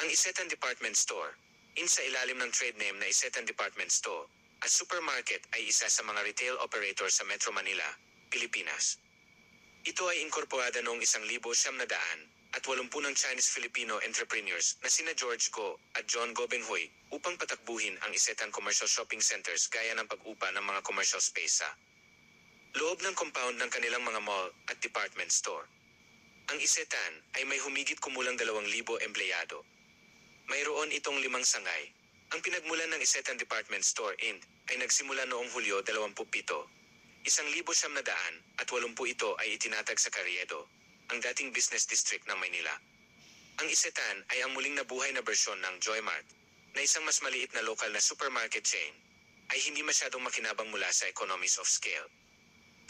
Ang Isetan Department Store, in sa ilalim ng trade name na Isetan Department Store, at supermarket ay isa sa mga retail operator sa Metro Manila, Pilipinas. Ito ay inkorporada noong isang libo siyam na daan at walumpu ng Chinese-Filipino entrepreneurs na sina George Go at John Gobenghoy upang patakbuhin ang Isetan Commercial Shopping Centers gaya ng pag-upa ng mga commercial space sa loob ng compound ng kanilang mga mall at department store. Ang Isetan ay may humigit kumulang dalawang libo empleyado. Mayroon itong limang sangay. Ang pinagmulan ng Isetan Department Store Inc. ay nagsimula noong Hulyo 27. Isang libo siyam na daan at walumpu ito ay itinatag sa Carriedo, ang dating business district ng Maynila. Ang Isetan ay ang muling nabuhay na bersyon ng Joymart, na isang mas maliit na lokal na supermarket chain, ay hindi masyadong makinabang mula sa economies of scale.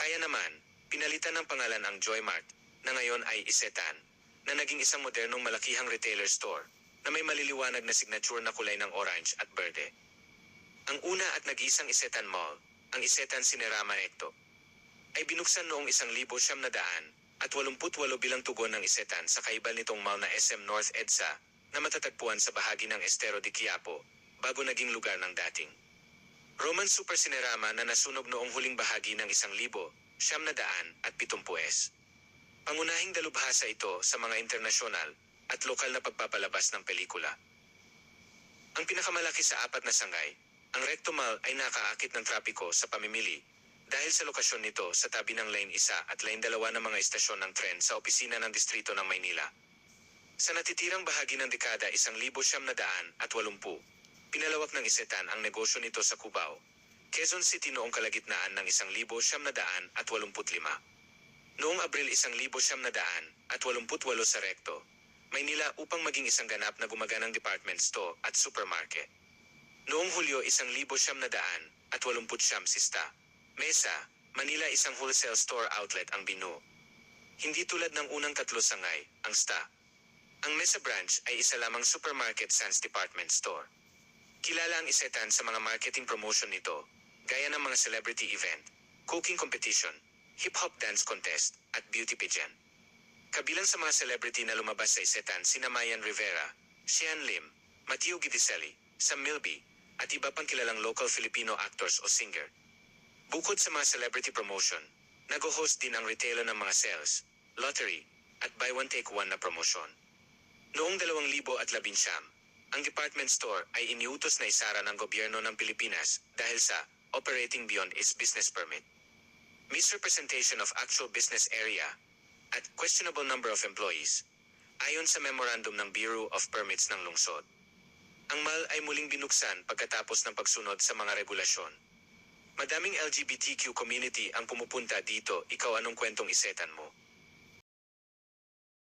Kaya naman, pinalitan ng pangalan ang Joymart, na ngayon ay Isetan, na naging isang modernong malakihang retailer store na may maliliwanag na signature na kulay ng orange at berde. Ang una at nag-iisang Isetan Mall, ang Isetan Cinerama Ecto, ay binuksan noong isang libo siyam na daan at walumput walo bilang tugon ng Isetan sa kaibal nitong mall na SM North EDSA na matatagpuan sa bahagi ng Estero de Quiapo bago naging lugar ng dating. Roman Super Cinerama na nasunog noong huling bahagi ng isang libo, siyam na daan at pitumpues. Pangunahing dalubhasa ito sa mga internasyonal at lokal na pagpapalabas ng pelikula. Ang pinakamalaki sa apat na sangay, ang Recto Mall ay nakaakit ng trapiko sa pamimili dahil sa lokasyon nito sa tabi ng Lane 1 at Lane 2 ng mga istasyon ng tren sa opisina ng distrito ng Maynila. Sa natitirang bahagi ng dekada isang libo siyam na daan at walumpu, pinalawak ng isetan ang negosyo nito sa Cubao, Quezon City noong kalagitnaan ng isang libo siyam na daan at walumput lima. Noong Abril isang libo siyam na daan at walumput walo sa Recto, Maynila upang maging isang ganap na gumaganang department store at supermarket. Noong Hulyo isang libo siyam na daan at walumput siyam sista. Mesa, Manila isang wholesale store outlet ang binuo. Hindi tulad ng unang tatlo sangay, ang STA. Ang Mesa branch ay isa lamang supermarket sans department store. Kilala ang isetan sa mga marketing promotion nito, gaya ng mga celebrity event, cooking competition, hip-hop dance contest, at beauty pageant. Kabilang sa mga celebrity na lumabas sa isetan sina Mayan Rivera, Xian Lim, Matthew Gidicelli, Sam Milby, at iba pang kilalang local Filipino actors o singer. Bukod sa mga celebrity promotion, nag-host din ang retailer ng mga sales, lottery, at buy one take one na promosyon. Noong 2011, ang department store ay iniutos na isara ng gobyerno ng Pilipinas dahil sa operating beyond its business permit. Misrepresentation of actual business area at questionable number of employees ayon sa memorandum ng Bureau of Permits ng lungsod. Ang mall ay muling binuksan pagkatapos ng pagsunod sa mga regulasyon. Madaming LGBTQ community ang pumupunta dito, ikaw anong kwentong isetan mo?